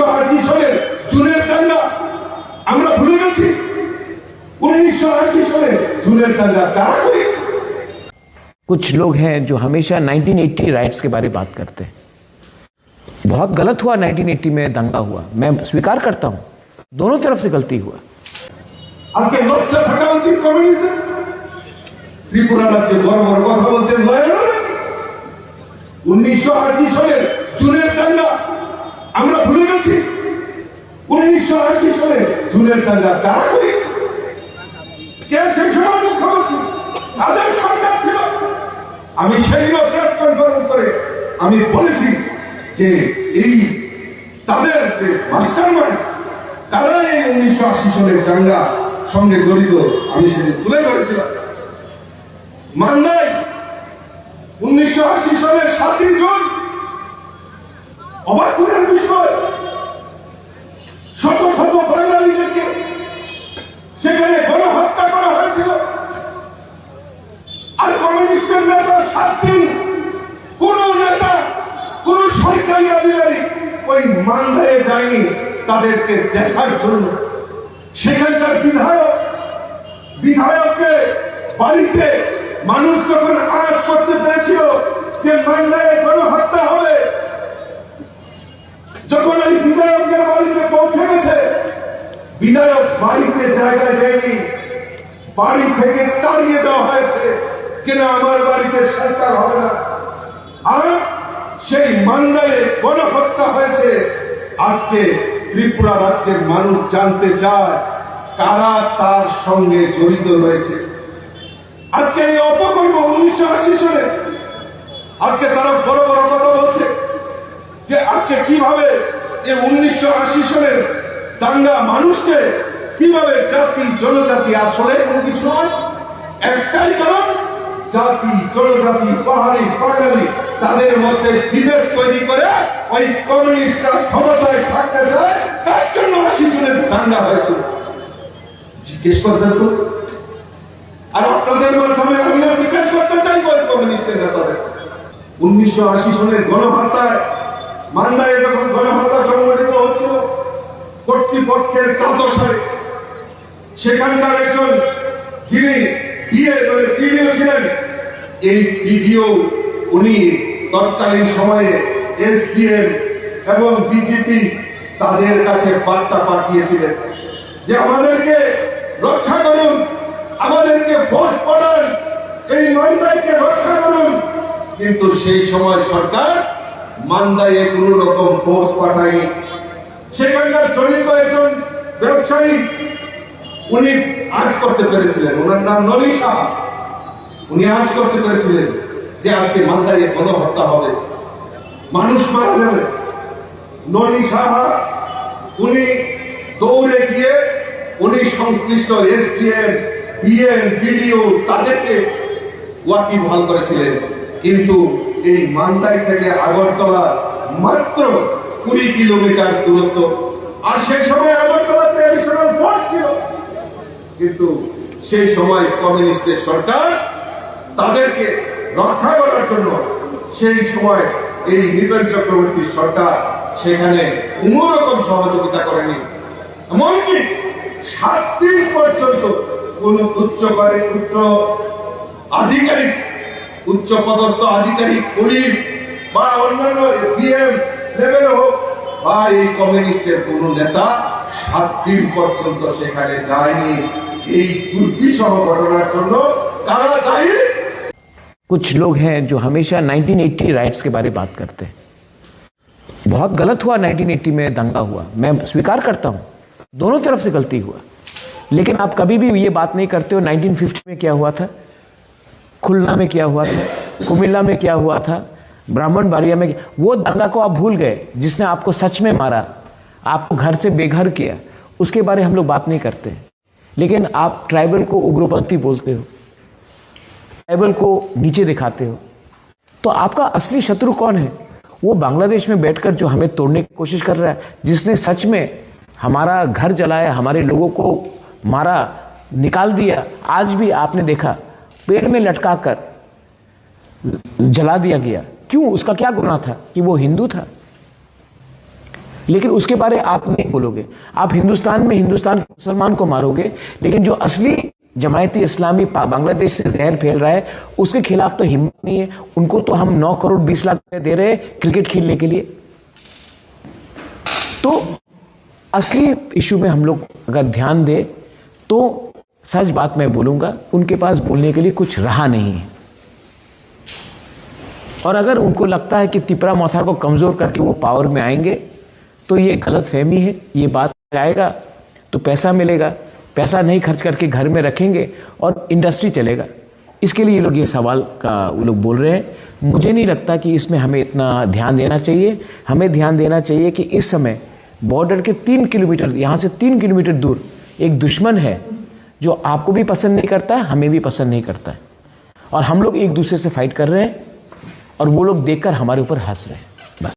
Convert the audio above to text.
উনিশশো আশি সালের জুনের দাঙ্গা আমরা ভুলে গেছি উনিশশো আশি সালের জুনের দাঙ্গা কারা করেছে कुछ लोग हैं जो हमेशा 1980 राइट्स के बारे में बात करते हैं बहुत गलत हुआ 1980 में दंगा हुआ मैं स्वीकार करता हूं दोनों तरफ से गलती हुआ আজকে লজ্জা থাকা উচিত কমিউনিস্টের ত্রিপুরা রাজ্যে বড় বড় কথা বলছেন লয়াল উনিশশো আশি সালের জুনের দাঙ্গা আমরা ভুলে গেছি আশি সালের জুনের দাঙ্গা কারা করেছে মুখ্যমন্ত্রী? আমি সেই প্রেস কনফারেন্স করে আমি বলেছি যে এই তাদের যে মাস্টার মাইন্ড তারা এই উনিশশো আশি সালের দাঙ্গা সঙ্গে জড়িত। আমি সেদিন তুলে ধরেছিলাম। মান্দাই উনিশশো আশি সালের সাতই জুন অবাক করার বিষয় শত শত বাঙালিদেরকে সেখানে গণহত্যা করা হয়েছিল আর কমিউনিস্টের নেতা সাত কোন নেতা, কোন সরকারি আধিকারিক ওই মান্দায় যায়নি তাদেরকে দেখার জন্য। সেখানকার বিধায়ক, বিধায়ককে বাড়িতে মানুষ যখন আজ করতে পেরেছিল যে মান্দায় গণহত্যা হবে, যখন ওই বিধায়কের বাড়িতে পৌঁছে গেছে, বিধায়ক বাড়িতে জায়গায় দেয়নি, বাড়ি থেকে তাড়িয়ে দেওয়া হয়েছে। যে না আমার বাড়িতে সরকার হবে না। আর সেই মান্দায়ে গণহত্যা হয়েছে। আজকে ত্রিপুরা রাজ্যের মানুষ জানতে চায় কারা তার সঙ্গে জড়িত রয়েছে। আজকে এই অপকর্ম উনিশশো আশি সালে আজকে তারা বড় বড় কথা বলছে যে আজকে কীভাবে এই উনিশশো আশি সালের দাঙ্গা মানুষকে কীভাবে জাতি, জনজাতি আসলে কোনো কিছু নয়। একটাই কারণ জাতি, জনজাতি, পাহাড়ি বাঙালি তাদের মধ্যে বিভেদ তৈরি করে ওই কমিউনিস্টরা ক্ষমতায় থাকতে চায়, তার জন্য আশি জনের দাঙ্গা হয়েছিল। জিজ্ঞেস করবেন তো? আর আপনাদের মাধ্যমে আমিও জিজ্ঞেস করতে চাইব ওই কমিউনিস্টের নেতাদের। উনিশশো আশি সনের গণহত্যায় মান্দায় যখন গণহত্যা সংগঠিত হচ্ছিল, কর্তৃপক্ষের কাতসারে সেখানকার একজন যিনি দিয়ে মানে পিডিও ছিলেন এই পিডিও উনি তৎকালীন সময়ে এসডিএম এবং বিজেপি তাদের কাছে বার্তা পাঠিয়েছিলেন যে আমাদেরকে রক্ষা করুন, আমাদেরকে ভোট পড়ান এই মান্দাইকে রক্ষা করুন। কিন্তু সেই সময় সরকার মান্দাইয়ে কোন রকম ফোর্স পাঠায়নি। সেখানকার জড়িত একজন ব্যবসায়ী উনি আজ করতে পেরেছিলেন। ওনার নাম সাহা উনি আজ করতে পেরেছিলেন যে আজকে মান্দাইয়ে গণহত্যা হবে। মানুষ মারা যাবে সাহা উনি দৌড়ে গিয়ে উনি সংশ্লিষ্ট এসডিএম, বিএম, বিডিও তাদেরকে ওয়াকিবহাল করেছিলেন। কিন্তু এই মান্দাই থেকে আগরতলা মাত্র কুড়ি কিলোমিটার দূরত্ব। আর সেই সময় আগরতলাতে কিন্তু সেই সময় কমিউনিস্টের সরকার তাদেরকে রক্ষা করার জন্য সেই সময় এই নিতন চক্রবর্তী সরকার সেখানে কোনো রকম সহযোগিতা করেনি। এমনকি সাত দিন পর্যন্ত কোন উচ্চ করে, উচ্চ আধিকারিক, উচ্চ পদস্থ আধিকারিক, পুলিশ বা অন্যান্য লেভেল হোক, বা এই কমিউনিস্টের কোন নেতা সাত দিন পর্যন্ত সেখানে যায়নি এই দুর্বিষহ ঘটনার জন্য তারা দায়ী कुछ लोग हैं जो हमेशा 1980 राइट्स के बारे में बात करते हैं बहुत गलत हुआ 1980 में दंगा हुआ मैं स्वीकार करता हूं दोनों तरफ से गलती हुआ लेकिन आप कभी भी ये बात नहीं करते हो 1950 में क्या हुआ था खुलना में क्या हुआ था कुमिल्ला में क्या हुआ था ब्राह्मण बारिया में क्या- वो दंगा को आप भूल गए जिसने आपको सच में मारा आपको घर से बेघर किया, उसके बारे हम लोग बात नहीं करते लेकिन आप ट्राइबल को उग्रपंथी बोलते हो, ट्राइबल को नीचे दिखाते हो तो आपका असली शत्रु कौन है? वो बांग्लादेश में बैठकर जो हमें तोड़ने की कोशिश कर रहा है, जिसने सच में हमारा घर जलाया, हमारे लोगों को मारा, निकाल दिया, आज भी आपने देखा, पेड़ में लटका कर जला दिया गया। क्यों? उसका क्या गुनाह था कि वो हिंदू था? लेकिन उसके बारे आप नहीं बोलोगे। आप हिंदुस्तान में हिंदुस्तान मुसलमान को मारोगे, लेकिन जो असली जमायती इस्लामी बांग्लादेश से जहर फैल रहा है, उसके खिलाफ तो हिम्मत नहीं है। उनको तो हम 9 करोड़ 20 लाख रुपए दे रहे हैं क्रिकेट खेलने के लिए। तो असली इशू में हम लोग अगर ध्यान दें तो सच बात मैं बोलूँगा, उनके पास बोलने के लिए कुछ रहा नहीं है। और अगर उनको लगता है कि तिपरा मोथा को कमज़ोर करके वो पावर में आएँगे तो ये गलत फहमी है, ये बात आएगा तो पैसा मिलेगा। पैसा नहीं खर्च करके घर में रखेंगे और इंडस्ट्री चलेगा। इसके लिए ये लोग ये सवाल का वो लोग बोल रहे हैं। मुझे नहीं लगता कि इसमें हमें इतना ध्यान देना चाहिए। हमें ध्यान देना चाहिए कि इस समय बॉर्डर के तीन किलोमीटर, यहाँ से तीन किलोमीटर दूर एक दुश्मन है जो आपको भी पसंद नहीं करता है, हमें भी पसंद नहीं करता है। और हम लोग एक दूसरे से फाइट कर रहे हैं और वो लोग देखकर हमारे ऊपर हंस रहे हैं।